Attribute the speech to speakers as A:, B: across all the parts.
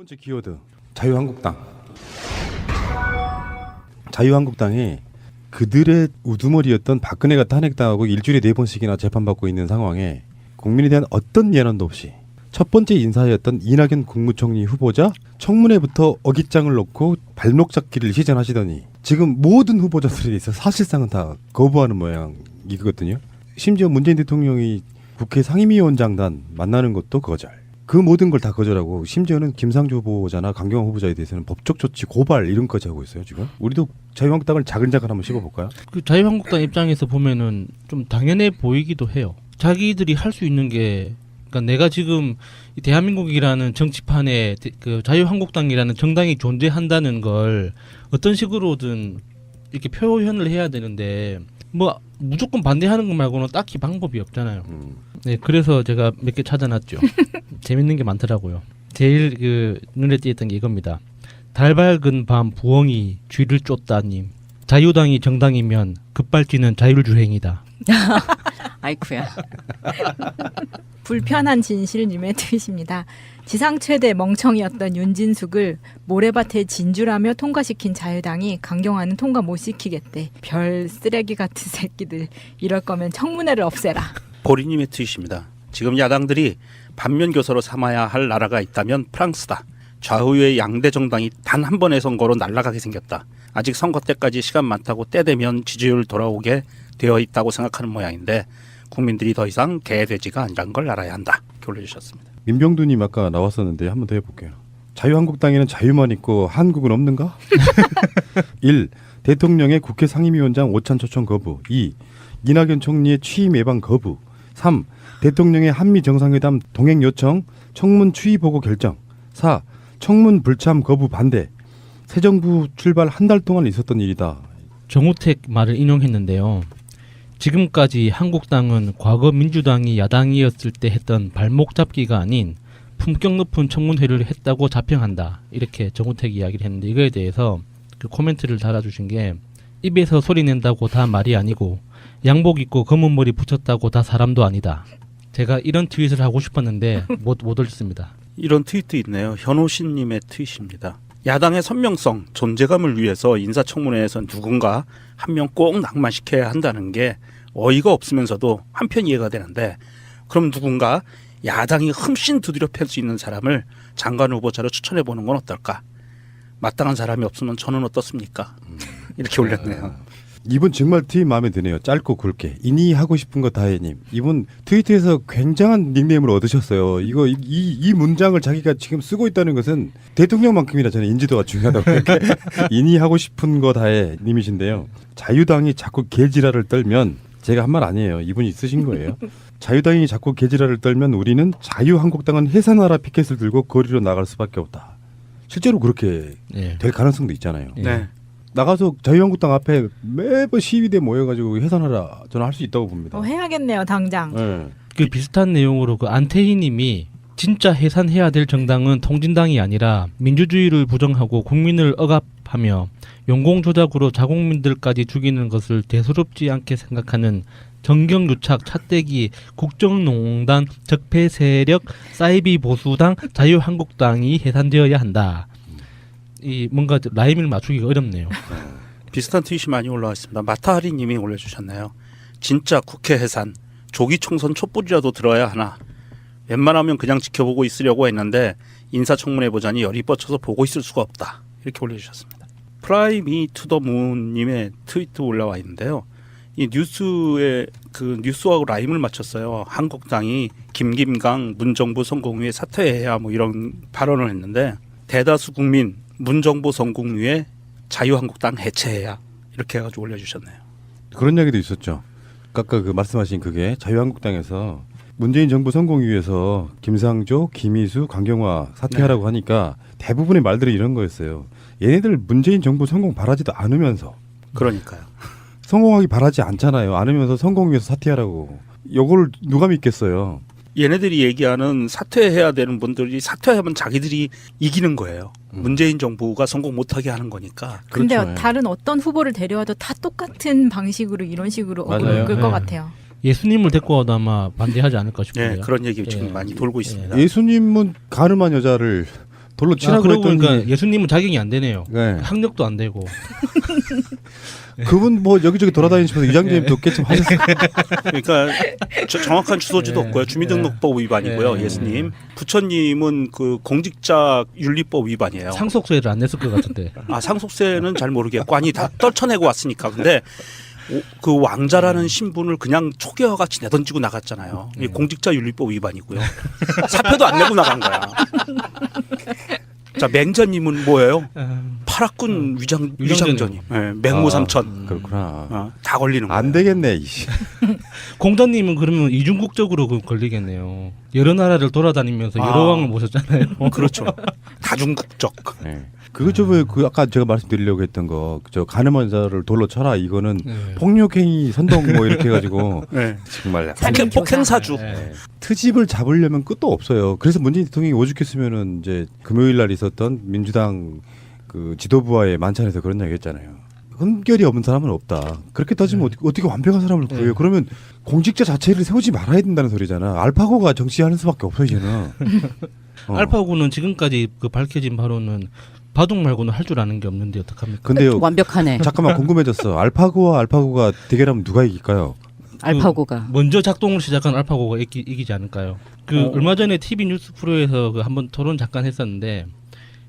A: 번째 키워드 자유한국당. 자유한국당이 그들의 우두머리였던 박근혜가 탄핵당하고 일주일에 네 번씩이나 재판받고 있는 상황에 국민에 대한 어떤 예란도 없이 첫 번째 인사였던 이낙연 국무총리 후보자 청문회부터 어깃장을 놓고 발목 잡기를 시전하시더니 지금 모든 후보자들에 있어 사실상은 다 거부하는 모양이거든요. 심지어 문재인 대통령이 국회 상임위원장단 만나는 것도 거절. 그 모든 걸 다 거절하고 심지어는 김상조 후보자나 강경화 후보자에 대해서는 법적 조치 고발 이런까지 하고 있어요 지금. 우리도 자유한국당을 자근자근 한번 씹어볼까요?
B: 그 자유한국당 입장에서 보면은 좀 당연해 보이기도 해요. 자기들이 할 수 있는 게 그러니까 내가 지금 이 대한민국이라는 정치판에 대- 그 자유한국당이라는 정당이 존재한다는 걸 어떤 식으로든 이렇게 표현을 해야 되는데 뭐 무조건 반대하는 것 말고는 딱히 방법이 없잖아요.
A: 음.
B: 네, 그래서 제가 몇 개 찾아놨죠. 재밌는 게 많더라고요. 제일 그 눈에 띄었던 게 이겁니다. 달 밝은 밤 부엉이 쥐를 쫓다님. 자유당이 정당이면 급발진은 자율주행이다.
C: 아이쿠야. 불편한 진실님의 트윗입니다. 지상 최대 멍청이였던 윤진숙을 모래밭에 진주라며 통과시킨 자유당이 강경화는 통과 못 시키겠대. 별 쓰레기 같은 새끼들. 이럴 거면 청문회를 없애라.
D: 보리님의 트윗입니다. 지금 야당들이 반면 교사로 삼아야 할 나라가 있다면 프랑스다. 좌우의 양대 정당이 단 한 번의 선거로 날아가게 생겼다. 아직 선거 때까지 시간 많다고 때 되면 지지율 돌아오게 되어 있다고 생각하는 모양인데 국민들이 더 이상 개돼지가 아니란 걸 알아야 한다. 이렇게 올려주셨습니다.
A: 민병두님 아까 나왔었는데 한번 더 해볼게요. 자유한국당에는 자유만 있고 한국은 없는가? 1. 대통령의 국회 상임위원장 오찬 초청 거부 2. 이낙연 총리의 취임 예방 거부 3. 대통령의 한미 정상회담 동행 요청 청문 추이 보고 결정 4. 청문 불참 거부 반대 새 정부 출발 한 달 동안 있었던 일이다.
B: 정우택 말을 인용했는데요. 지금까지 한국당은 과거 민주당이 야당이었을 때 했던 발목 잡기가 아닌 품격 높은 청문회를 했다고 자평한다. 이렇게 정우택이 이야기를 했는데 이거에 대해서 그 코멘트를 달아주신 게 입에서 소리 낸다고 다 말이 아니고 양복 입고 검은 머리 붙였다고 다 사람도 아니다. 제가 이런 트윗을 하고 싶었는데 못, 못 올렸습니다.
D: 이런 트윗도 있네요. 현호신님의 트윗입니다. 야당의 선명성, 존재감을 위해서 인사청문회에서 누군가 한 명꼭 낭만시켜야 한다는 게 어이가 없으면서도 한편 이해가 되는데 그럼 누군가 야당이 흠씬 두드려 팰 수 있는 사람을 장관 후보자로 추천해 보는 건 어떨까? 마땅한 사람이 없으면 저는 어떻습니까? 이렇게 올렸네요.
A: 이분 정말 트윗 마음에 드네요. 짧고 굵게. 이니 하고 싶은 거 다해님. 이분 트위터에서 굉장한 닉네임을 얻으셨어요. 이거 이, 이, 이 문장을 자기가 지금 쓰고 있다는 것은 대통령만큼이나 저는 인지도가 중요하다고 생각해. 이니 하고 싶은 거 다해 님이신데요. 자유당이 자꾸 개지랄을 떨면 제가 한 말 아니에요. 이분이 쓰신 거예요. 자유당이 자꾸 개지랄을 떨면 우리는 자유한국당은 해산하라 피켓을 들고 거리로 나갈 수밖에 없다. 실제로 그렇게
B: 예.
A: 될 가능성도 있잖아요.
B: 예.
D: 네.
A: 나가서 자유한국당 앞에 매번 시위대 모여가지고 해산하라 저는 할 수 있다고 봅니다.
C: 어, 해야겠네요, 당장.
A: 예.
B: 그 비슷한 내용으로 그 안태희님이 진짜 해산해야 될 정당은 통진당이 아니라 민주주의를 부정하고 국민을 억압하며 용공 조작으로 자국민들까지 죽이는 것을 대수롭지 않게 생각하는 정경유착 차떼기 국정농단 적폐 세력 사이비 보수당 자유한국당이 해산되어야 한다. 이 뭔가 라임을 맞추기가 어렵네요.
D: 비슷한 트윗이 많이 올라와 있습니다. 마타하리 님이 올려주셨네요. 진짜 국회 해산, 조기 총선 촛불이라도 들어야 하나. 웬만하면 그냥 지켜보고 있으려고 했는데 인사청문회 보자니 열이 뻗쳐서 보고 있을 수가 없다. 이렇게 올려주셨습니다. 프라이미 투더문 님의 트위트 올라와 있는데요. 이 뉴스에 그 뉴스하고 라임을 맞췄어요. 한국당이 김김강 문정부 성공위에 사퇴해야 뭐 이런 발언을 했는데 대다수 국민 문정부 성공위에 자유한국당 해체해야 이렇게 해가지고 올려주셨네요.
A: 그런 이야기도 있었죠. 아까 그 말씀하신 그게 자유한국당에서 문재인 정부 성공위에서 김상조, 김희수, 강경화 사퇴하라고 하니까 대부분의 말들이 이런 거였어요. 얘네들 문재인 정부 성공 바라지도 않으면서
D: 그러니까요.
A: 성공하기 바라지 않잖아요. 않으면서 성공위에서 사퇴하라고. 요걸 누가 믿겠어요.
D: 얘네들이 얘기하는 사퇴해야 되는 분들이 사퇴하면 자기들이 이기는 거예요.
A: 음.
D: 문재인 정부가 성공 못하게 하는 거니까.
C: 근데
A: 그렇죠.
C: 다른 어떤 후보를 데려와도 다 똑같은 방식으로 이런 식으로
A: 맞아요.
C: 어그를 끌것
B: 네.
C: 같아요.
B: 예수님을 데리고 와도 아마 반대하지 않을까 싶은데요.
D: 네, 그런 얘기 지금
B: 예.
D: 많이 돌고 있습니다.
A: 예수님은 가늠한 여자를 돌로
B: 아,
A: 치라고
B: 그러고
A: 했더니
B: 보니까 예수님은 자격이 안 되네요.
A: 네.
B: 학력도 안 되고.
A: 그분 뭐 여기저기 돌아다니시면서 이장님도 꽤좀 하셨어요.
D: 그러니까 저- 정확한 주소지도
B: 네.
D: 없고요. 주민등록법 위반이고요.
B: 네.
D: 예수님. 부처님은 그 공직자 윤리법 위반이에요.
B: 상속세를 안 냈을 것 같은데.
D: 아 상속세는 잘 모르겠고 아니 다 떨쳐내고 왔으니까 근데 오- 그 왕자라는 신분을 그냥 초계와 같이 내던지고 나갔잖아요. 이 공직자 윤리법 위반이고요. 사표도 안 내고 나간 거야. 자 맹자님은 뭐예요? 파라군 위장
B: 위장전이요.
D: 위장전이 네, 맹모삼천
A: 아, 그렇구나.
D: 어, 다 걸리는 거예요.
A: 안 되겠네. 이씨.
B: 공자님은 그러면 이중국적으로 그 걸리겠네요. 여러 나라를 돌아다니면서 여러
D: 아.
B: 왕을 모셨잖아요.
D: 그렇죠. 다중국적.
A: 네. 그거 좀그 아까 제가 말씀드리려고 했던 거 저 가늠한 자를 돌로 쳐라 이거는
B: 네.
A: 폭력행위 선동 뭐 이렇게 해가지고
D: 네.
A: 정말 약간
C: 살인
D: 폭행, 폭행사주.
B: 네.
A: 트집을 잡으려면 끝도 없어요. 그래서 문재인 대통령이 오죽했으면은 이제 금요일 날 있었던 민주당 그 지도부와의 만찬에서 그런 얘기 했잖아요. 흠결이 없는 사람은 없다. 그렇게 따지면 어떻게, 어떻게 완벽한 사람을 구해요?
B: 네.
A: 그러면 공직자 자체를 세우지 말아야 된다는 소리잖아. 알파고가 정치하는 수밖에 없어 이제는. 어.
B: 알파고는 지금까지 그 밝혀진 바로는 바둑 말고는 할 줄 아는 게 없는데 어떡합니까?
A: 근데요.
E: 완벽하네.
A: 잠깐만 궁금해졌어. 알파고와 알파고가 대결하면 누가 이길까요?
E: 알파고가.
B: 먼저 작동을 시작한 알파고가 이기, 이기지 않을까요? 그
D: 어.
B: 얼마 전에 TV 뉴스 프로에서 그 한번 토론 잠깐 했었는데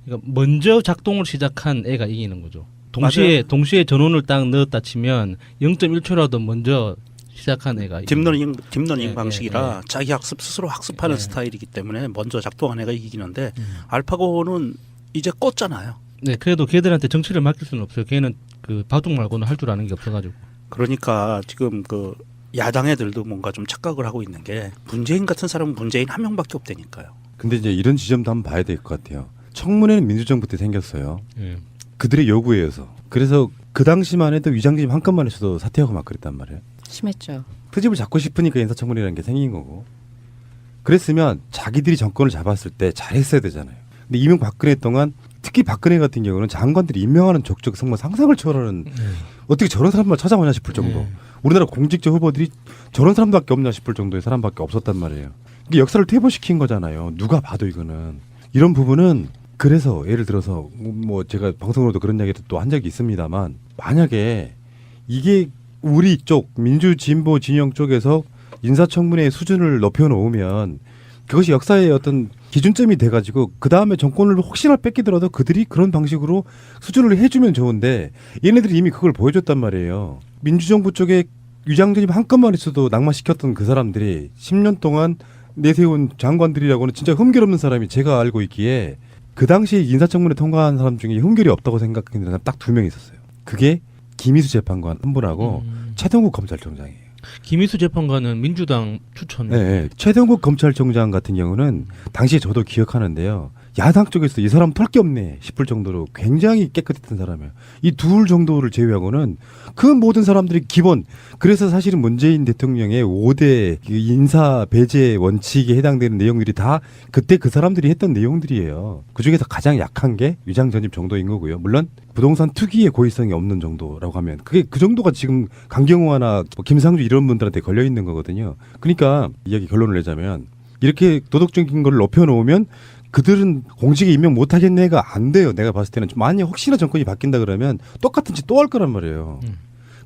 B: 그러니까 먼저 작동을 시작한 애가 이기는 거죠. 동시에
D: 맞아요.
B: 동시에 전원을 딱 넣었다 치면 0.1초라도 먼저 시작한 애가
D: 딥러닝 딥러닝
B: 네,
D: 방식이라
B: 네,
D: 자기 학습 스스로 학습하는
B: 네.
D: 스타일이기 때문에 먼저 작동한 애가 이기는데
B: 음.
D: 알파고는 이제 껐잖아요.
B: 네, 그래도 걔들한테 정치를 맡길 수는 없어요. 걔는 그 바둑 말고는 할 줄 아는 게 없어가지고.
D: 그러니까 지금 그 야당 애들도 뭔가 좀 착각을 하고 있는 게 문재인 같은 사람은 문재인 한 명밖에 없다니까요.
A: 근데 이제 이런 지점도 한번 봐야 될 것 같아요. 청문회는 민주정부 때 생겼어요.
B: 예.
A: 그들의 요구에 의해서. 그래서 그 당시만 해도 위장님 한 건만 했어도 사퇴하고 막 그랬단 말이에요.
E: 심했죠.
A: 트집을 잡고 싶으니까 인사청문회라는 게 생긴 거고. 그랬으면 자기들이 정권을 잡았을 때 잘했어야 되잖아요. 근데 이명 박근혜 동안 특히 박근혜 같은 경우는 장관들이 임명하는 적적 정말 상상을 초월하는 어떻게 저런 사람만 찾아오냐 싶을 정도.
B: 네.
A: 우리나라 공직자 후보들이 저런 사람밖에 없냐 싶을 정도의 사람밖에 없었단 말이에요. 이게 역사를 퇴보시킨 거잖아요. 누가 봐도 이거는 이런 부분은 그래서 예를 들어서 뭐 제가 방송으로도 그런 이야기도 또 한 적이 있습니다만 만약에 이게 우리 쪽 민주 진보 진영 쪽에서 인사청문회 수준을 높여 놓으면 그것이 역사의 어떤 기준점이 돼가지고 그 다음에 정권을 혹시나 뺏기더라도 그들이 그런 방식으로 수준을 해주면 좋은데 얘네들이 이미 그걸 보여줬단 말이에요. 민주정부 쪽에 위장전입 한 건만 있어도 낙마시켰던 그 사람들이 10년 동안 내세운 장관들이라고는 진짜 흠결 없는 사람이 제가 알고 있기에 그 당시에 인사청문회 통과한 사람 중에 흠결이 없다고 생각하는 사람 딱 두 명 있었어요. 그게 김희수 재판관 한 분하고
B: 음.
A: 최동국 검찰총장이에요.
B: 김희수 재판관은 민주당 추천.
A: 네, 네. 최동국 검찰총장 같은 경우는 당시에 저도 기억하는데요. 야당 쪽에서 이 사람 털 게 없네 싶을 정도로 굉장히 깨끗했던 사람이에요. 이 둘 정도를 제외하고는 그 모든 사람들이 기본 그래서 사실은 문재인 대통령의 5대 그 인사 배제 원칙에 해당되는 내용들이 다 그때 그 사람들이 했던 내용들이에요. 그 중에서 가장 약한 게 위장 전입 정도인 거고요. 물론 부동산 투기의 고의성이 없는 정도라고 하면 그게 그 정도가 지금 강경화나 뭐 김상주 이런 분들한테 걸려 있는 거거든요. 그러니까 이야기 결론을 내자면 이렇게 도덕적인 걸 높여 놓으면 그들은 공직에 임명 못 하겠네가 안 돼요. 내가 봤을 때는 만약 혹시나 정권이 바뀐다 그러면 똑같은 짓 또 할 거란 말이에요.
B: 음.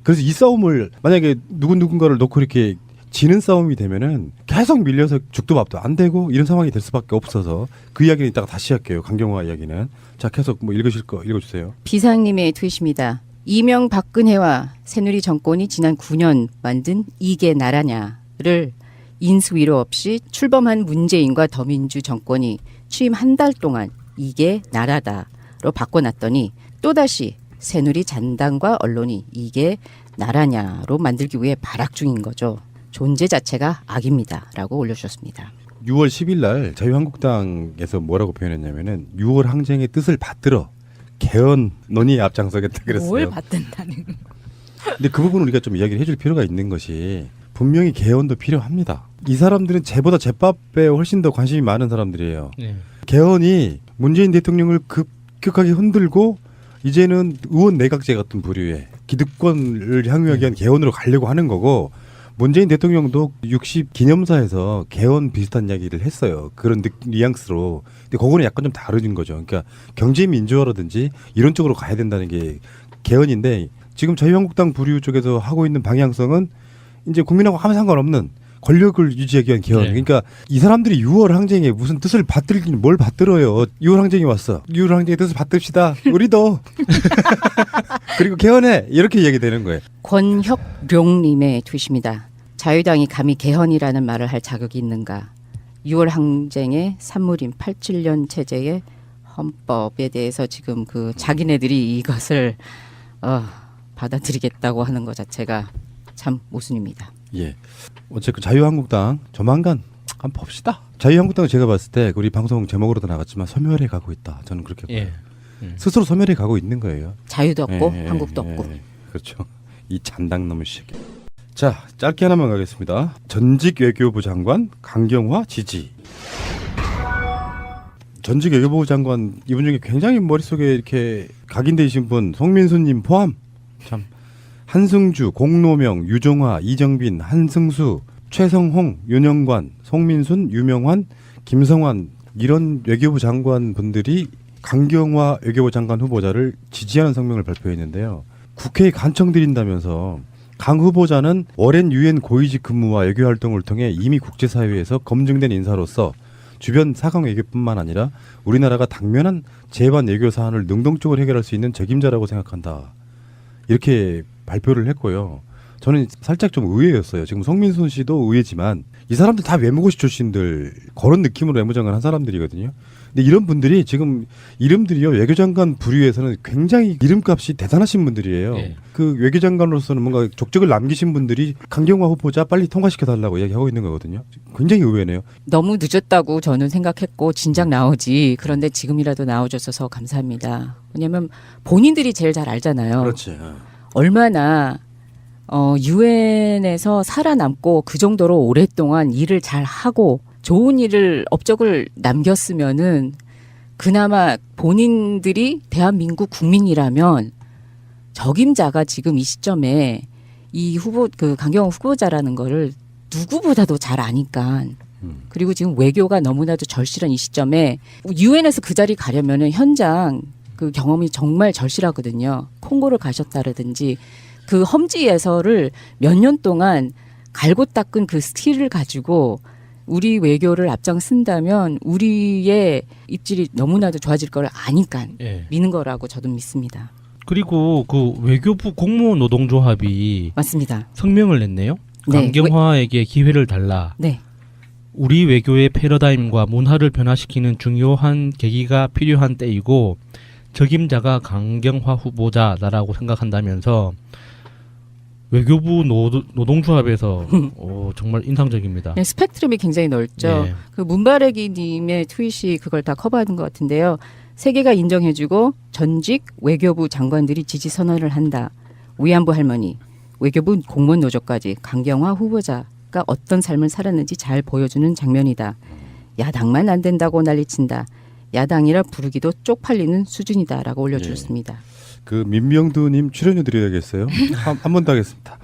A: 그래서 이 싸움을 만약에 누군 누군가를 놓고 이렇게 지는 싸움이 되면은 계속 밀려서 죽도 밥도 안 되고 이런 상황이 될 수밖에 없어서 그 이야기는 이따가 다시 할게요. 강경화 이야기는 자 계속 뭐 읽으실 거 읽어주세요.
E: 비상님의 트윗입니다. 이명 박근혜와 새누리 정권이 지난 9년 만든 이게 나라냐를 인수위로 없이 출범한 문재인과 더민주 정권이 취임 한 달 동안 이게 나라다로 바꿔놨더니 또다시 새누리 잔당과 언론이 이게 나라냐로 만들기 위해 발악 중인 거죠. 존재 자체가 악입니다라고 올려주셨습니다.
A: 6월 10일 날 자유한국당에서 뭐라고 표현했냐면은 6월 항쟁의 뜻을 받들어 개헌 논의에 앞장서겠다 그랬어요.
C: 뭘 받든다는.
A: 근데 그 부분을 우리가 좀 이야기를 해줄 필요가 있는 것이 분명히 개헌도 필요합니다. 이 사람들은 제보다 제밥에 훨씬 더 관심이 많은 사람들이에요.
B: 네.
A: 개헌이 문재인 대통령을 급격하게 흔들고 이제는 의원 내각제 같은 부류의 기득권을 향유하기 위한 개헌으로 가려고 하는 거고 문재인 대통령도 60 기념사에서 개헌 비슷한 이야기를 했어요. 그런 느- 뉘앙스로. 근데 그거는 약간 좀 다른 거죠. 그러니까 경제 민주화라든지 이런 쪽으로 가야 된다는 게 개헌인데 지금 자유한국당 부류 쪽에서 하고 있는 방향성은 이제 국민하고 아무 상관없는 권력을 유지하기 위한 개헌.
B: 네.
A: 그러니까 이 사람들이 6월 항쟁에 무슨 뜻을 받들긴 뭘 받들어요. 6월 항쟁이 왔어. 6월 항쟁의 뜻을 받듭시다. 우리도. 그리고 개헌해. 이렇게 얘기되는 거예요.
E: 권혁룡님의 tweet입니다. 자유당이 감히 개헌이라는 말을 할 자격이 있는가? 6월 항쟁의 산물인 87년 체제의 헌법에 대해서 지금 그 자기네들이 이것을 어, 받아들이겠다고 하는 것 자체가 참 모순입니다.
A: 예. 어쨌든 자유한국당 조만간 한번 봅시다. 자유한국당은 제가 봤을 때 우리 방송 제목으로도 나갔지만 소멸해 가고 있다. 저는 그렇게 봐요.
B: 예. 음.
A: 스스로 소멸해 가고 있는 거예요.
E: 자유도 없고
A: 예, 예,
E: 한국도
A: 예,
E: 없고
A: 예. 그렇죠. 이 잔당놈의 새끼. 자, 짧게 하나만 가겠습니다. 전직 외교부 장관 강경화 지지. 전직 외교부 장관 이분 중에 굉장히 머릿속에 이렇게 각인되신 분 송민수님 포함 참 한승주, 공노명, 유종화, 이정빈, 한승수, 최성홍, 윤영관, 송민순, 유명환, 김성환 이런 외교부 장관 분들이 강경화 외교부 장관 후보자를 지지하는 성명을 발표했는데요. 국회에 간청드린다면서 강 후보자는 오랜 유엔 고위직 근무와 외교 활동을 통해 이미 국제사회에서 검증된 인사로서 주변 사강 외교뿐만 아니라 우리나라가 당면한 재반 외교 사안을 능동적으로 해결할 수 있는 책임자라고 생각한다. 이렇게 발표를 했고요. 저는 살짝 좀 의외였어요. 지금 송민순 씨도 의외지만 이 사람들 다 외무고시 출신들 그런 느낌으로 외무장관 한 사람들이거든요. 근데 이런 분들이 지금 이름들이요 외교장관 부류에서는 굉장히 이름값이 대단하신 분들이에요.
B: 예.
A: 그 외교장관으로서는 뭔가 족적을 남기신 분들이 강경화 후보자 빨리 통과시켜 달라고 이야기하고 있는 거거든요. 굉장히 의외네요.
E: 너무 늦었다고 저는 생각했고 진작 나오지 그런데 지금이라도 나와줘서 감사합니다. 왜냐하면 본인들이 제일 잘 알잖아요.
A: 그렇지.
E: 얼마나 어 유엔에서 살아남고 그 정도로 오랫동안 일을 잘 하고 좋은 일을 업적을 남겼으면은 그나마 본인들이 대한민국 국민이라면 적임자가 지금 이 시점에 이 후보 그 강경호 후보자라는 거를 누구보다도 잘 아니까
A: 음.
E: 그리고 지금 외교가 너무나도 절실한 이 시점에 유엔에서 그 자리 가려면은 현장 그 경험이 정말 절실하거든요. 콩고를 가셨다라든지 그 험지 에서를 몇 년 동안 갈고 닦은 그 스킬을 가지고 우리 외교를 앞장 쓴다면 우리의 입질이 너무나도 좋아질 걸 아니까
B: 예.
E: 미는 거라고 저도 믿습니다.
B: 그리고 그 외교부 공무원 노동조합이
E: 맞습니다.
B: 성명을 냈네요.
E: 네.
B: 강경화에게 기회를 달라.
E: 네.
B: 우리 외교의 패러다임과 문화를 변화시키는 중요한 계기가 필요한 때이고 적임자가 강경화 후보자다라고 생각한다면서 외교부 노, 노동 조합에서 어, 정말 인상적입니다.
E: 네, 스펙트럼이 굉장히 넓죠.
B: 예.
E: 그 문바레기님의 트윗이 그걸 다 커버하는 것 같은데요. 세계가 인정해주고 전직 외교부 장관들이 지지 선언을 한다. 위안부 할머니, 외교부 공무원 노조까지 강경화 후보자가 어떤 삶을 살았는지 잘 보여주는 장면이다. 야당만 안 된다고 난리친다. 야당이라 부르기도 쪽팔리는 수준이다라고 올려주셨습니다.
A: 그 민명두님 출연료 드려야겠어요. 한번 더 하겠습니다.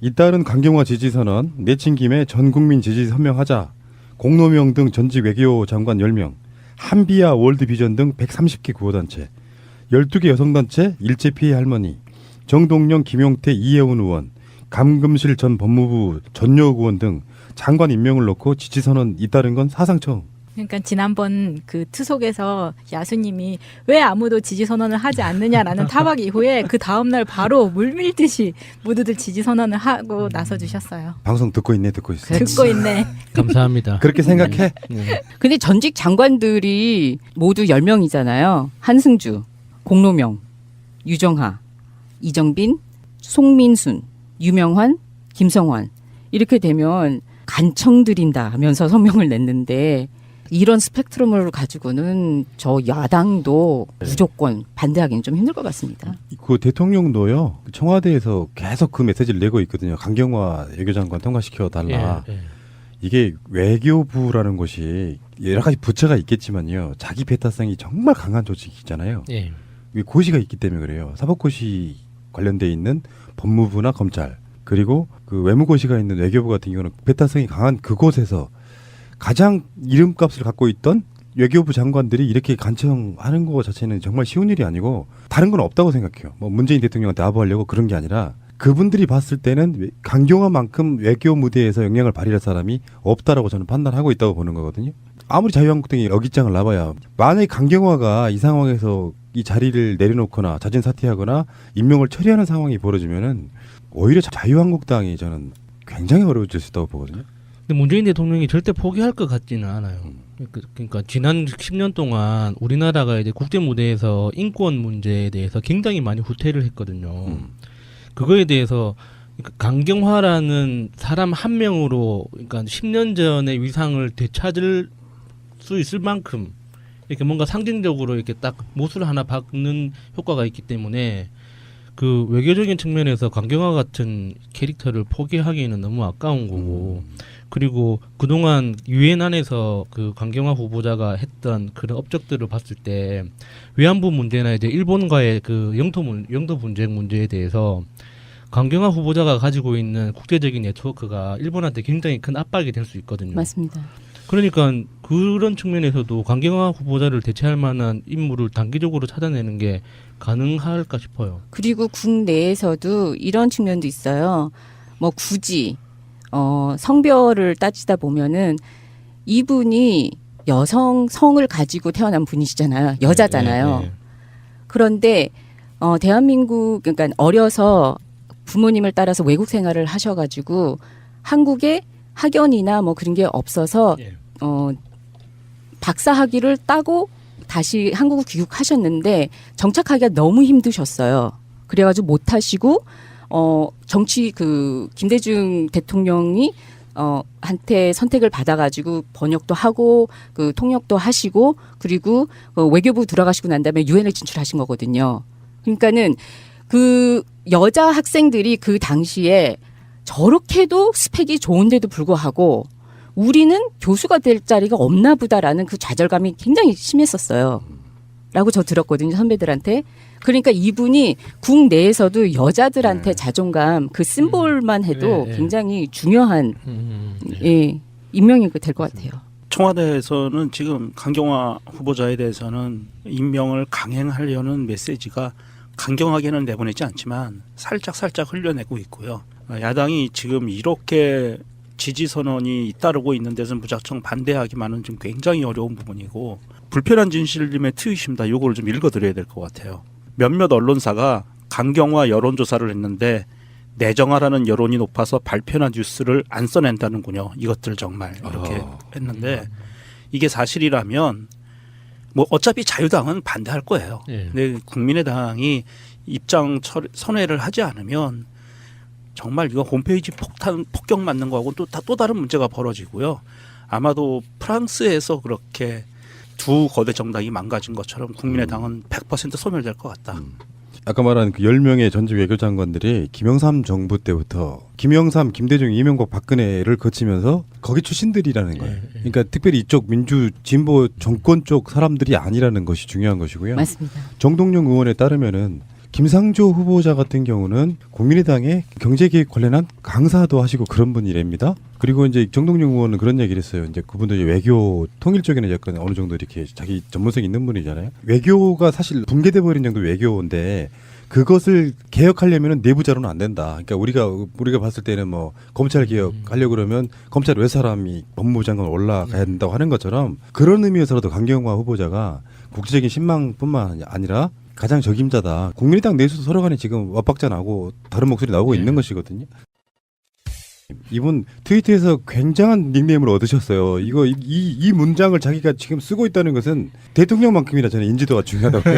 A: 잇따른 강경화 지지 선언 내친 김에 전 국민 지지 서명하자 공로명 등 전직 외교 장관 10명 한비아 월드비전 등 130개 구호단체 12개 여성단체 일제 피해 할머니 정동영 김용태 이혜원 의원 감금실 전 법무부 전여욱 의원 등 장관 임명을 놓고 지지 선언 잇따른 건 사상 처음
C: 그러니까 지난번 그 투속에서 야수님이 왜 아무도 지지 선언을 하지 않느냐라는 타박 이후에 그 다음 날 바로 물밀듯이 모두들 지지 선언을 하고 나서 주셨어요.
A: 방송 듣고 있네 듣고 있어.
C: 듣고 있네.
B: 감사합니다.
A: 그렇게 생각해
B: 네.
E: 근데 전직 장관들이 모두 10명이잖아요. 한승주, 공로명, 유정하, 이정빈, 송민순, 유명환, 김성환. 이렇게 되면 간청 드린다 하면서 성명을 냈는데 이런 스펙트럼을 가지고는 저 야당도 무조건 반대하기는 좀 힘들 것 같습니다.
A: 그 대통령도요 청와대에서 계속 그 메시지를 내고 있거든요. 강경화 외교장관 통과시켜 달라.
B: 예, 예.
A: 이게 외교부라는 곳이 여러 가지 부처가 있겠지만요. 자기 배타성이 정말 강한 조직이잖아요.
B: 예.
A: 이게 고시가 있기 때문에 그래요. 사법고시 관련돼 있는 법무부나 검찰 그리고 그 외무고시가 있는 외교부 같은 경우는 배타성이 강한 그곳에서 가장 이름값을 갖고 있던 외교부 장관들이 이렇게 간청하는 거 자체는 정말 쉬운 일이 아니고 다른 건 없다고 생각해요. 뭐 문재인 대통령한테 아부하려고 그런 게 아니라 그분들이 봤을 때는 외- 강경화만큼 외교 무대에서 영향을 발휘할 사람이 없다라고 저는 판단하고 있다고 보는 거거든요. 아무리 자유한국당이 여깃장을 놔봐야 만약에 강경화가 이 상황에서 이 자리를 내려놓거나 자진 사퇴하거나 임명을 처리하는 상황이 벌어지면은 오히려 자유한국당이 저는 굉장히 어려워질 수 있다고 보거든요.
B: 근데 문재인 대통령이 절대 포기할 것 같지는 않아요.
A: 음.
B: 그- 그러니까 지난 10년 동안 우리나라가 이제 국제 무대에서 인권 문제에 대해서 굉장히 많이 후퇴를 했거든요.
A: 음.
B: 그거에 대해서 그러니까 강경화라는 사람 한 명으로 그러니까 10년 전의 위상을 되찾을 수 있을 만큼 이렇게 뭔가 상징적으로 이렇게 딱 못을 하나 박는 효과가 있기 때문에 그 외교적인 측면에서 강경화 같은 캐릭터를 포기하기에는 너무 아까운 거고 그리고 그동안 유엔 안에서 그 강경화 후보자가 했던 그런 업적들을 봤을 때 위안부 문제나 이제 일본과의 그 영토 문 영토 분쟁 문제에 대해서 강경화 후보자가 가지고 있는 국제적인 네트워크가 일본한테 굉장히 큰 압박이 될 수 있거든요.
E: 맞습니다.
B: 그러니까 그런 측면에서도 강경화 후보자를 대체할 만한 인물을 단기적으로 찾아내는 게 가능할까 싶어요.
E: 그리고 국내에서도 이런 측면도 있어요. 뭐 굳이 어, 성별을 따지다 보면은 이분이 여성 성을 가지고 태어난 분이시잖아요. 여자잖아요.
B: 예, 예.
E: 그런데 어, 대한민국 그러니까 어려서 부모님을 따라서 외국 생활을 하셔가지고 한국에 학연이나 뭐 그런 게 없어서
B: 예.
E: 어, 박사 학위를 따고 다시 한국을 귀국하셨는데 정착하기가 너무 힘드셨어요. 그래가지고 못 하시고 어 정치 그 김대중 대통령이 어 한테 선택을 받아가지고 번역도 하고 그 통역도 하시고 그리고 어, 외교부 들어가시고 난 다음에 유엔을 진출하신 거거든요. 그러니까는 그 여자 학생들이 그 당시에 저렇게도 스펙이 좋은데도 불구하고 우리는 교수가 될 자리가 없나 보다라는 그 좌절감이 굉장히 심했었어요. 라고 저 들었거든요, 선배들한테. 그러니까 이분이 국 내에서도 여자들한테
A: 네.
E: 자존감, 그 심볼만 해도
B: 네, 네.
E: 굉장히 중요한,
B: 음, 음, 예.
E: 예, 임명이 될 것 같아요.
D: 청와대에서는 지금 강경화 후보자에 대해서는 임명을 강행하려는 메시지가 강경하게는 내보내지 않지만 살짝 살짝 흘려내고 있고요. 어, 야당이 지금 이렇게 지지 선언이 잇따르고 있는 데서 무작정 반대하기만은 좀 굉장히 어려운 부분이고 불편한 진실님의 트윗입니다. 요거를 좀 읽어드려야 될 것 같아요. 몇몇 언론사가 강경화 여론조사를 했는데 내정하라는 여론이 높아서 발표나 뉴스를 안 써낸다는군요. 이것들 정말 이렇게
A: 어.
D: 했는데 이게 사실이라면 뭐 어차피 자유당은 반대할 거예요.
B: 예.
D: 근데 국민의당이 입장 철, 선회를 하지 않으면 정말 이거 홈페이지 폭탄 폭격 맞는 거하고 또 다 또 다른 문제가 벌어지고요. 아마도 프랑스에서 그렇게 두 거대 정당이 망가진 것처럼 국민의당은 100% 소멸될 것 같다.
A: 아까 말한 그 10명의 전직 외교장관들이 김영삼 정부 때부터 김영삼, 김대중, 이명박, 박근혜를 거치면서 거기 출신들이라는 거예요.
B: 예, 예.
A: 그러니까 특별히 이쪽 민주 진보 정권 쪽 사람들이 아니라는 것이 중요한 것이고요.
E: 맞습니다.
A: 정동영 의원에 따르면은 김상조 후보자 같은 경우는 국민의당의 경제개혁 관련한 강사도 하시고 그런 분이랍니다. 그리고 이제 정동영 의원은 그런 얘기를 했어요. 이제 그분도 이제 외교 통일 쪽에는 약간 어느 정도 이렇게 자기 전문성 있는 분이잖아요. 외교가 사실 붕괴돼 버린 정도 외교인데 그것을 개혁하려면은 내부자로는 안 된다. 그러니까 우리가 우리가 봤을 때는 뭐 검찰 개혁 하려 고 그러면 검찰 외 사람이 법무부 장관 올라가야 된다고 하는 것처럼 그런 의미에서라도 강경화 후보자가 국제적인 신망뿐만 아니라 가장 적임자다. 국민의당 내에서도 서로 간에 지금 엇박자 나고 다른 목소리 나오고
B: 네.
A: 있는 것이거든요. 이분 트위터에서 굉장한 닉네임을 얻으셨어요. 이거 이, 이, 이 문장을 자기가 지금 쓰고 있다는 것은 대통령만큼이나 저는 인지도가 중요하다고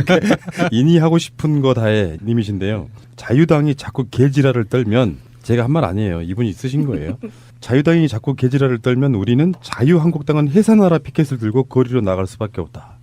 A: 인이하고 싶은 거 다의 님이신데요. 자유당이 자꾸 개지랄을 떨면 제가 한 말 아니에요. 이분이 쓰신 거예요. 자유당이 자꾸 개지랄을 떨면 우리는 자유한국당은 해산하라 피켓을 들고 거리로 나갈 수밖에 없다.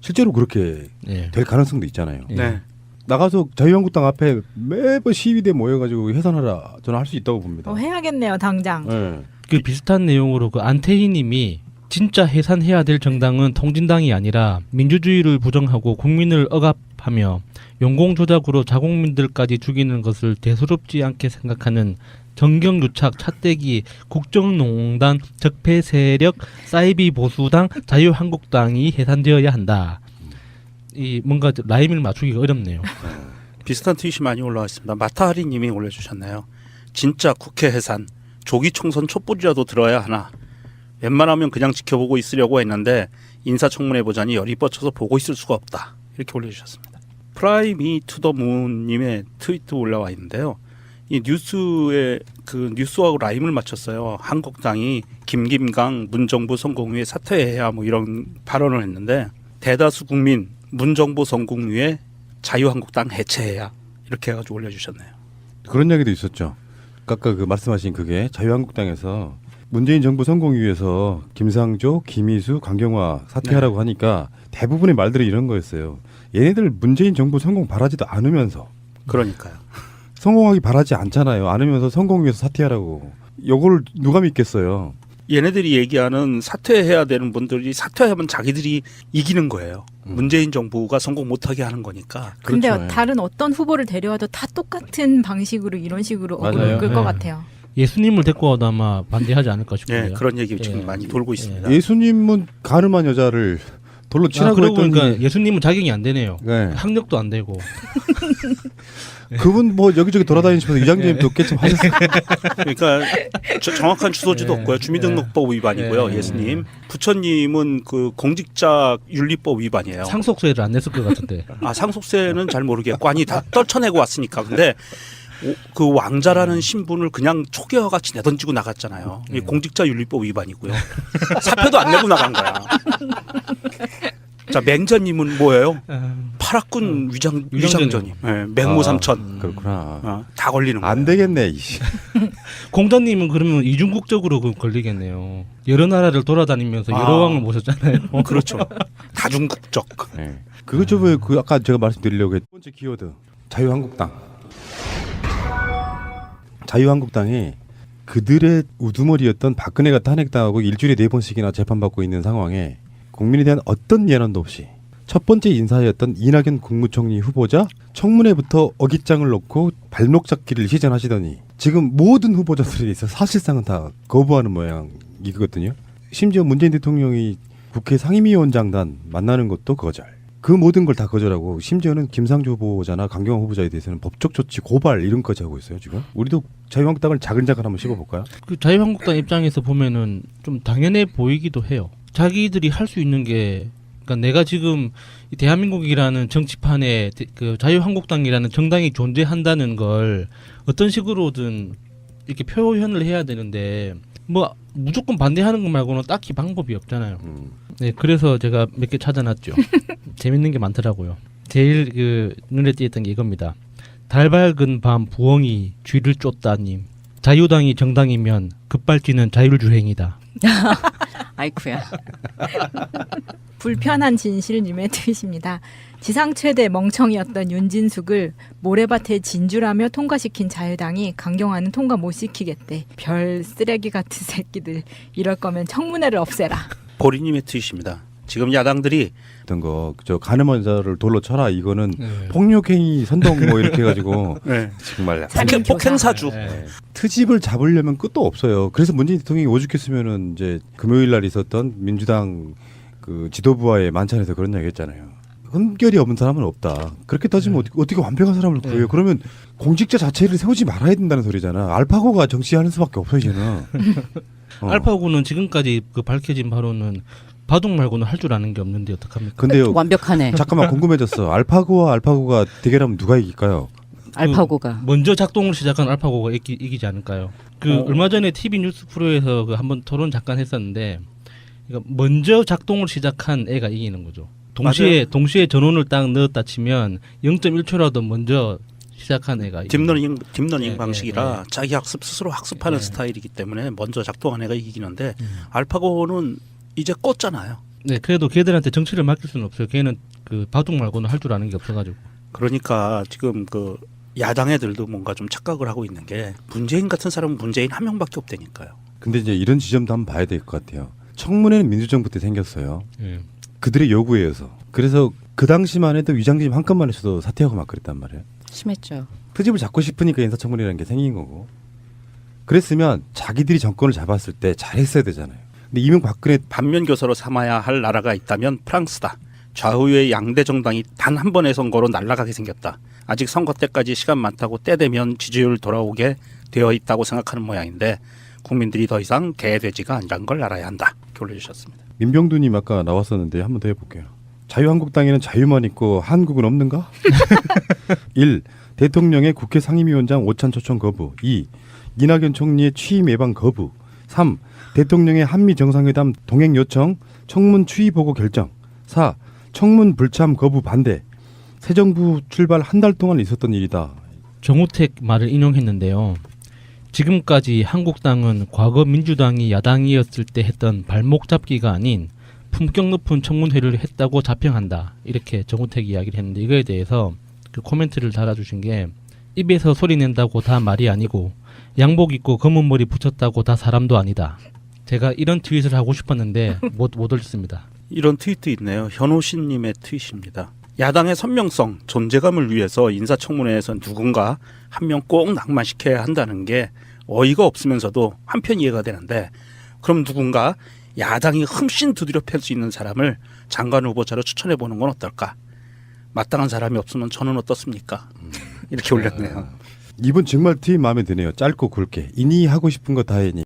A: 실제로 그렇게
B: 예.
A: 될 가능성도 있잖아요.
B: 예.
D: 네.
A: 나가서 자유한국당 앞에 매번 시위대 모여가지고 해산하라 저는 할 수 있다고 봅니다.
C: 어, 해야겠네요, 당장.
A: 네.
B: 그 비슷한 내용으로 그 안태희님이 진짜 해산해야 될 정당은 통진당이 아니라 민주주의를 부정하고 국민을 억압하며 용공 조작으로 자국민들까지 죽이는 것을 대수롭지 않게 생각하는 정경유착, 차떼기, 국정농단, 적폐 세력, 사이비 보수당, 자유한국당이 해산되어야 한다. 이 뭔가 라임을 맞추기가 어렵네요.
D: 비슷한 트윗이 많이 올라와 있습니다. 마타하리님이 올려주셨네요. 진짜 국회 해산, 조기 총선 촛불이라도 들어야 하나. 웬만하면 그냥 지켜보고 있으려고 했는데 인사청문회 보자니 열이 뻗쳐서 보고 있을 수가 없다. 이렇게 올려주셨습니다. 프라이미 투더문님의 트위트 올라와 있는데요. 이 뉴스에 그 뉴스하고 라임을 맞췄어요. 한국당이 김김강 문정부 성공위에 사퇴해야 뭐 이런 발언을 했는데 대다수 국민 문정부 성공위에 자유한국당 해체해야 이렇게 해가지고 올려주셨네요.
A: 그런 이야기도 있었죠. 아까 그 말씀하신 그게 자유한국당에서 문재인 정부 성공 위해서 김상조, 김희수, 강경화 사퇴하라고 하니까 대부분의 말들이 이런 거였어요. 얘네들 문재인 정부 성공 바라지도 않으면서
D: 그러니까요.
A: 성공하기 바라지 않잖아요. 않으면서 성공 위해서 사퇴하라고. 요걸 누가 믿겠어요.
D: 얘네들이 얘기하는 사퇴해야 되는 분들이 사퇴하면 자기들이 이기는 거예요.
A: 음.
D: 문재인 정부가 성공 못하게 하는 거니까.
C: 근데
A: 그렇죠.
C: 다른 어떤 후보를 데려와도 다 똑같은 방식으로 이런 식으로
A: 맞아요.
B: 네.
C: 같아요.
B: 예수님을 데리고 와도 아마 반대하지 않을까
D: 예,
B: 싶어요.
D: 그런 얘기 지금
B: 예.
D: 많이 돌고 있습니다.
A: 예수님은 가늠한 여자를 돌로
B: 아,
A: 치라고
B: 그러고
A: 했더니
B: 보니까 예수님은 자격이 안 되네요.
A: 네.
B: 학력도 안 되고.
A: 그분 뭐 여기저기 돌아다니시면서 이장님도 꽤좀 하셨어요.
D: 그러니까 저- 정확한 주소지도
B: 예,
D: 없고요. 주민등록법 위반이고요.
B: 예.
D: 예수님. 부처님은 그 공직자 윤리법 위반이에요.
B: 상속세를 안 냈을 것 같은데.
D: 아 상속세는 잘 모르겠고 아니 다 떨쳐내고 왔으니까 근데 오- 그 왕자라는 신분을 그냥 초계와 같이 내던지고 나갔잖아요. 이 공직자 윤리법 위반이고요. 사표도 안 내고 나간 거야. 자 맹자님은 뭐예요? 파라군 위장 위장전임, 예, 맹모삼천
A: 아, 그렇구나.
D: 어, 다 걸리는 거예요.
A: 안 되겠네. 이씨.
B: 공자님은 그러면 이중국적으로 그 걸리겠네요. 여러 나라를 돌아다니면서 여러
D: 아.
B: 왕을 모셨잖아요.
D: 그렇죠. 다중국적.
A: 네. 그것 좀그 아까 제가 말씀드리려고 했던 첫 번째 키워드 자유한국당. 자유한국당이 그들의 우두머리였던 박근혜가 탄핵당하고 일주일에 네 번씩이나 재판받고 있는 상황에 국민에 대한 어떤 예란도 없이 첫 번째 인사였던 이낙연 국무총리 후보자 청문회부터 어깃장을 놓고 발목 잡기를 시전하시더니 지금 모든 후보자들에 있어 사실상은 다 거부하는 모양이거든요. 심지어 문재인 대통령이 국회 상임위원장단 만나는 것도 거절. 그 모든 걸 다 거절하고 심지어는 김상조 후보자나 강경화 후보자에 대해서는 법적 조치 고발 이런까지 하고 있어요 지금. 우리도 자유한국당을 자근자근 한번 씹어볼까요?
B: 그 자유한국당 입장에서 보면은 좀 당연해 보이기도 해요. 자기들이 할 수 있는 게 그러니까 내가 지금 이 대한민국이라는 정치판에 대- 그 자유한국당이라는 정당이 존재한다는 걸 어떤 식으로든 이렇게 표현을 해야 되는데 뭐 무조건 반대하는 것 말고는 딱히 방법이 없잖아요.
A: 음.
B: 네, 그래서 제가 몇 개 찾아놨죠. 재밌는 게 많더라고요. 제일 그 눈에 띄었던 게 이겁니다. 달 밝은 밤 부엉이 쥐를 쫓다님. 자유당이 정당이면 급발진은 자율주행이다.
E: 아이쿠야.
C: 불편한 진실님의 트윗입니다. 지상 최대 멍청이었던 윤진숙을 모래밭에 진주라며 통과시킨 자유당이 강경화는 통과 못 시키겠대. 별 쓰레기 같은 새끼들. 이럴 거면 청문회를 없애라.
D: 보리님의 트윗입니다. 지금 야당들이
A: 어떤 거저 가늠한 자를 돌로 쳐라 이거는
B: 네.
A: 폭력행위 선동 뭐 이렇게 해가지고
D: 네.
A: 정말
D: 폭행. 폭행사주.
B: 네.
A: 트집을 잡으려면 끝도 없어요. 그래서 문재인 대통령이 오죽했으면은 이제 금요일 날 있었던 민주당 그 지도부와의 만찬에서 그런 이야기 했잖아요. 흠결이 없는 사람은 없다. 그렇게 따지면 어떻게, 어떻게 완벽한 사람을 구해요?
B: 네.
A: 그러면 공직자 자체를 세우지 말아야 된다는 소리잖아. 알파고가 정치하는 수밖에 없어 이제는. 어.
B: 알파고는 지금까지 그 밝혀진 바로는 바둑 말고는 할 줄 아는 게 없는데 어떡합니까?
A: 근데요.
E: 완벽하네.
A: 잠깐만 궁금해졌어. 알파고와 알파고가 대결하면 누가 이길까요?
E: 알파고가.
B: 먼저 작동을 시작한 알파고가 이기, 이기지 않을까요? 그
D: 어.
B: 얼마 전에 TV 뉴스 프로에서 그 한번 토론 잠깐 했었는데 그러니까 먼저 작동을 시작한 애가 이기는 거죠. 동시에
D: 맞아요.
B: 동시에 전원을 딱 넣었다 치면 0.1초라도 먼저 시작한 애가 이기는
D: 딥러닝 딥러닝
B: 예,
D: 방식이라
B: 예,
D: 자기 학습 스스로 학습하는
B: 예.
D: 스타일이기 때문에 먼저 작동한 애가 이기는데
B: 음.
D: 알파고는 이제 껐잖아요.
B: 네, 그래도 걔들한테 정치를 맡길 수는 없어요. 걔는 그 바둑 말고는 할 줄 아는 게 없어가지고.
D: 그러니까 지금 그 야당 애들도 뭔가 좀 착각을 하고 있는 게 문재인 같은 사람은 문재인 한 명밖에 없다니까요.
A: 근데 이제 이런 지점도 한번 봐야 될 것 같아요. 청문회는 민주정부 때 생겼어요.
B: 예.
A: 그들의 요구에 의해서. 그래서 그 당시만 해도 위장님 한 건만 했어도 사퇴하고 막 그랬단 말이에요.
E: 심했죠.
A: 트집을 잡고 싶으니까 인사청문회라는 게 생긴 거고. 그랬으면 자기들이 정권을 잡았을 때 잘했어야 되잖아요. 근데 이명박근혜
D: 반면 교사로 삼아야 할 나라가 있다면 프랑스다. 좌우의 양대 정당이 단 한 번의 선거로 날아가게 생겼다. 아직 선거 때까지 시간 많다고 때 되면 지지율 돌아오게 되어 있다고 생각하는 모양인데 국민들이 더 이상 개돼지가 아니란 걸 알아야 한다. 이렇게 올려주셨습니다.
A: 민병두님 아까 나왔었는데 한번 더 해볼게요. 자유한국당에는 자유만 있고 한국은 없는가? 1. 대통령의 국회 상임위원장 오찬 초청 거부 2. 이낙연 총리의 취임 예방 거부 3. 대통령의 한미 정상회담 동행 요청 청문 추이 보고 결정 4. 청문 불참 거부 반대 새 정부 출발 한 달 동안 있었던 일이다.
B: 정우택 말을 인용했는데요. 지금까지 한국당은 과거 민주당이 야당이었을 때 했던 발목 잡기가 아닌 품격 높은 청문회를 했다고 자평한다. 이렇게 정우택이 이야기를 했는데 이거에 대해서 그 코멘트를 달아주신 게 입에서 소리 낸다고 다 말이 아니고 양복 입고 검은 머리 붙였다고 다 사람도 아니다. 제가 이런 트윗을 하고 싶었는데 못, 못 올렸습니다.
D: 이런 트윗도 있네요. 현호신님의 트윗입니다. 야당의 선명성, 존재감을 위해서 인사청문회에서 누군가 한 명꼭 낭만시켜야 한다는 게 어이가 없으면서도 한편 이해가 되는데 그럼 누군가 야당이 흠씬 두드려 팰 수 있는 사람을 장관 후보자로 추천해 보는 건 어떨까? 마땅한 사람이 없으면 저는 어떻습니까? 이렇게 올렸네요.
A: 이분 정말 트윗 마음에 드네요. 짧고 굵게 이니 하고 싶은 거 다 해니.